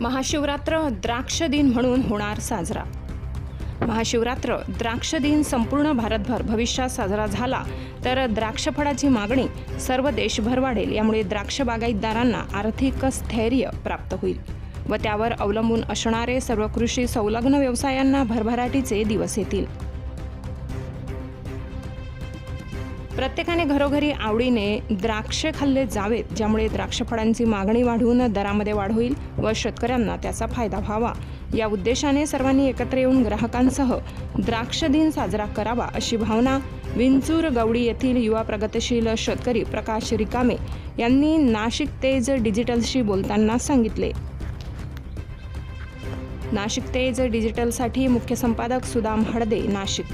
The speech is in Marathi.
महाशिवरात्र द्राक्ष दिन म्हणून होणार साजरा. महाशिवरात्र द्राक्ष दिन संपूर्ण भारतभर भविष्यात साजरा झाला तर द्राक्षफळाची मागणी सर्व देशभर वाढेल यामुळे द्राक्ष बागायतदारांना आर्थिक स्थैर्य प्राप्त होईल व त्यावर अवलंबून असणारे सर्व कृषी संलग्न व्यवसायांना भरभराटीचे दिवस येतील. प्रत्येकाने घरोघरी आवडीने द्राक्षे खाल्ले जावेत ज्यामुळे द्राक्षफळांची मागणी वाढून दरामध्ये वाढ होईल व शेतकऱ्यांना त्याचा फायदा व्हावा. या उद्देशाने सर्वांनी एकत्र येऊन ग्राहकांसह द्राक्ष दिन साजरा करावा अशी भावना विंचूर गवडी येथील युवा प्रगतशील शेतकरी प्रकाश रिकामे यांनी नाशिक तेज डिजिटलशी बोलताना सांगितले. नाशिक तेज डिजिटलसाठी मुख्य संपादक सुदाम हडदे नाशिक